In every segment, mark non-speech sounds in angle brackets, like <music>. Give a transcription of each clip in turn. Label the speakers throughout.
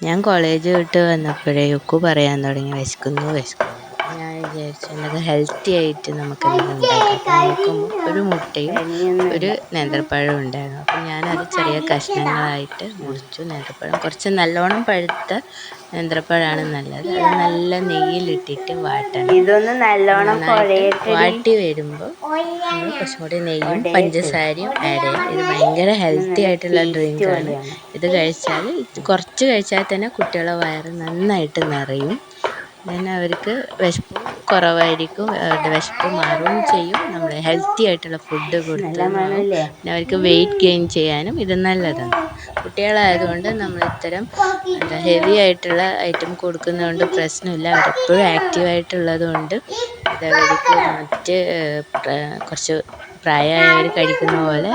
Speaker 1: ഞാൻ കോളേജ് വിട്ട് വന്നപ്പോഴേ യുക്കു പറയാൻ തുടങ്ങി. വിശക്കുന്നു വിശക്കുന്നു. വിചാരിച്ചു എന്തൊക്കെ ഹെൽത്തി ആയിട്ട് നമുക്ക് ഉണ്ടാക്കാം. നോക്കുമ്പോൾ ഒരു മുട്ടയും ഒരു നേന്ത്രപ്പഴവും ഉണ്ടായിരുന്നു. അപ്പം ഞാനത് ചെറിയ കഷ്ണങ്ങളായിട്ട് മുറിച്ചു നേന്ത്രപ്പഴം. കുറച്ച് നല്ലോണം പഴുത്ത നേന്ത്രപ്പഴമാണ് നല്ലത്. അത് നല്ല നെയ്യിലിട്ടിട്ട് വാട്ടണം.
Speaker 2: ഇതൊന്ന് നല്ലോണം
Speaker 1: വാട്ടി വരുമ്പോൾ നമ്മൾ കുറച്ചും കൂടി നെയ്യും പഞ്ചസാരയും ആഡ് ചെയ്യും ഇത് ഭയങ്കര ഹെൽത്തി ആയിട്ടുള്ള ഡ്രിങ്കാണ് ആണ്. ഇത് കഴിച്ചാൽ കുറച്ച് കഴിച്ചാൽ തന്നെ കുട്ടികളെ വയറ് നന്നായിട്ട് നിറയും. അവർക്ക് വിശപ്പ് കുറവായിരിക്കും. അവരുടെ വിശപ്പ് മാറുകയും ചെയ്യും. നമ്മൾ ഹെൽത്തി ആയിട്ടുള്ള ഫുഡ് കൊടുത്ത് പിന്നെ അവർക്ക് വെയിറ്റ് ഗെയിൻ ചെയ്യാനും ഇത് നല്ലതാണ്. കുട്ടികളായതുകൊണ്ട് നമ്മൾ ഇത്തരം എന്താ ഹെവി ആയിട്ടുള്ള ഐറ്റം കൊടുക്കുന്നതുകൊണ്ട് പ്രശ്നമില്ല. അവരെപ്പോഴും ആക്റ്റീവ് ആയിട്ടുള്ളത് കൊണ്ട് ഇത് അവർക്ക് മറ്റ് കുറച്ച് പ്രായമായവർ കഴിക്കുന്ന പോലെ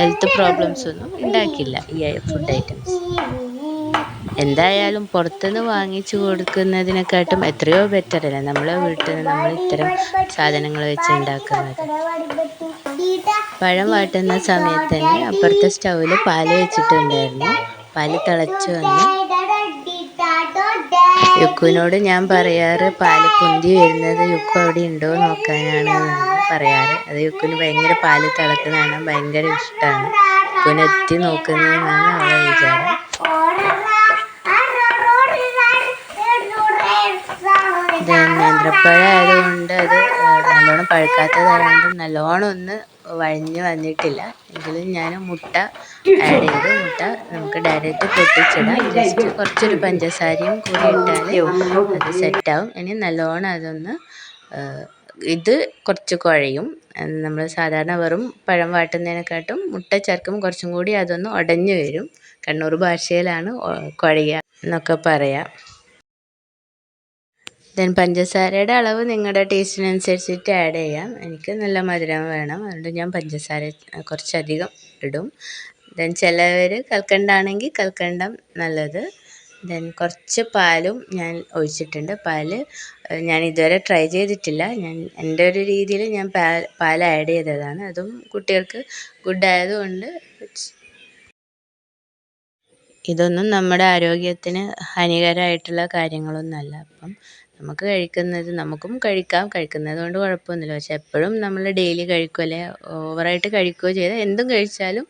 Speaker 1: ഹെൽത്ത് പ്രോബ്ലംസ് ഒന്നും ഉണ്ടാക്കില്ല ഈ ഫുഡ് ഐറ്റംസ് എന്തായാലും പുറത്തുനിന്ന് വാങ്ങിച്ചു കൊടുക്കുന്നതിനെക്കാട്ടും എത്രയോ ബെറ്റർ അല്ലേ? നമ്മളെ വീട്ടിൽ നിന്ന് നമ്മൾ ഇത്തരം സാധനങ്ങൾ വെച്ച് ഉണ്ടാക്കുന്നത്. പഴം വാട്ടുന്ന സമയത്ത് തന്നെ അപ്പുറത്തെ സ്റ്റൗവിൽ പാൽ വെച്ചിട്ടുണ്ടായിരുന്നു. പാൽ തിളച്ചു വന്നു. യുക്കുവിനോട് ഞാൻ പറയാറ് പാൽ പൊന്തി വരുന്നത് യുക്കു അവിടെ ഉണ്ടോ നോക്കാനാണ് പറയാറ്. അത് യുക്കുവിന് ഭയങ്കര പാൽ തിളക്കുന്നതാണ് ഭയങ്കര ഇഷ്ടമാണ്. യുക്കുവിനെത്തി നോക്കുന്നതെന്നാണ് അവളെ വിചാരം. ഇത് നേന്ത്രപ്പഴം അത് നല്ലോണം പഴുക്കാത്തതായതുകൊണ്ട് നല്ലോണം ഒന്ന് വഴഞ്ഞ് വന്നിട്ടില്ല. എങ്കിലും ഞാൻ മുട്ട ആഡ് ചെയ്ത്. മുട്ട നമുക്ക് ഡയറക്റ്റ് പൊട്ടിച്ചിടാം. ജസ്റ്റ് കുറച്ചൊരു പഞ്ചസാരയും കൂടി ഇട്ടാൽ അത് സെറ്റാവും. ഇനി നല്ലോണം അതൊന്ന് ഇത് കുറച്ച് കുഴയും. നമ്മൾ സാധാരണ വെറും പഴം വാട്ടുന്നതിനെക്കാട്ടും മുട്ട ചേർക്കുമ്പോൾ കുറച്ചും കൂടി അതൊന്ന് ഉടഞ്ഞു വരും. കണ്ണൂർ ഭാഷയിലാണ് കുഴയുക എന്നൊക്കെ പറയാം. ദെൻ പഞ്ചസാരയുടെ അളവ് നിങ്ങളുടെ ടേസ്റ്റിനനുസരിച്ചിട്ട് ആഡ് ചെയ്യാം. എനിക്ക് നല്ല മധുരം വേണം. അതുകൊണ്ട് ഞാൻ പഞ്ചസാര കുറച്ചധികം ഇടും. ദെൻ ചിലവർ കൽക്കണ്ടാണെങ്കിൽ കൽക്കണ്ടം നല്ലത്. ദെൻ കുറച്ച് പാലും ഞാൻ ഒഴിച്ചിട്ടുണ്ട്. പാൽ ഞാൻ ഇതുവരെ ട്രൈ ചെയ്തിട്ടില്ല. ഞാൻ എന്റെ ഒരു രീതിയിൽ ഞാൻ പാൽ പാൽ ആഡ് ചെയ്തതാണ്. അതും കുട്ടികൾക്ക് ഗുഡ് ആയതുകൊണ്ട് ഇതൊന്നും നമ്മുടെ ആരോഗ്യത്തിന് ഹാനികരമായിട്ടുള്ള കാര്യങ്ങളൊന്നുമല്ല. അപ്പം നമുക്ക് കഴിക്കുന്നത് നമുക്കും കഴിക്കാം. കഴിക്കുന്നത് കൊണ്ട് കുഴപ്പമൊന്നുമില്ല. പക്ഷെ എപ്പോഴും നമ്മൾ ഡെയിലി കഴിക്കുകയല്ലേ ഓവറായിട്ട് കഴിക്കുകയോ ചെയ്താൽ എന്തും കഴിച്ചാലും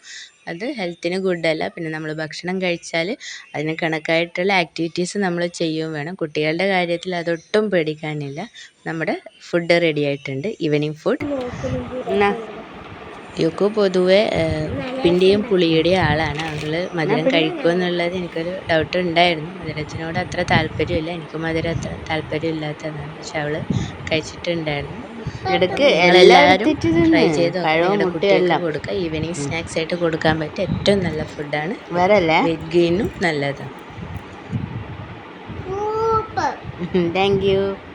Speaker 1: അത് ഹെൽത്തിന് ഗുഡല്ല പിന്നെ നമ്മൾ ഭക്ഷണം കഴിച്ചാൽ അതിന് കണക്കായിട്ടുള്ള ആക്ടിവിറ്റീസ് നമ്മൾ ചെയ്യുകയും വേണം. കുട്ടികളുടെ കാര്യത്തിൽ അതൊട്ടും പേടിക്കാനില്ല. നമ്മുടെ ഫുഡ് റെഡി ആയിട്ടുണ്ട്. ഈവനിങ് ഫുഡ് യുക്കു പൊതുവെ പിണ്ടിയും പുളിയുടെയും ആളാണ്. അവൾ മധുരം കഴിക്കുമെന്നുള്ളത് എനിക്കൊരു ഡൗട്ട് ഉണ്ടായിരുന്നു. മധുരത്തിനോട് അത്ര താല്പര്യമില്ല. എനിക്ക് മധുരം അത്ര താല്പര്യമില്ലാത്തതാണ്. പക്ഷെ അവൾ കഴിച്ചിട്ടുണ്ടായിരുന്നു. നിങ്ങളെല്ലാവരും ട്രൈ ചെയ്ത് കുട്ടികൾക്ക് കൊടുക്കുക ഈവനിങ് സ്നാക്സ് ആയിട്ട് കൊടുക്കാൻ പറ്റിയ ഏറ്റവും നല്ല ഫുഡാണ് ഗെയിനും നല്ലതാണ്.
Speaker 2: Thank you <laughs>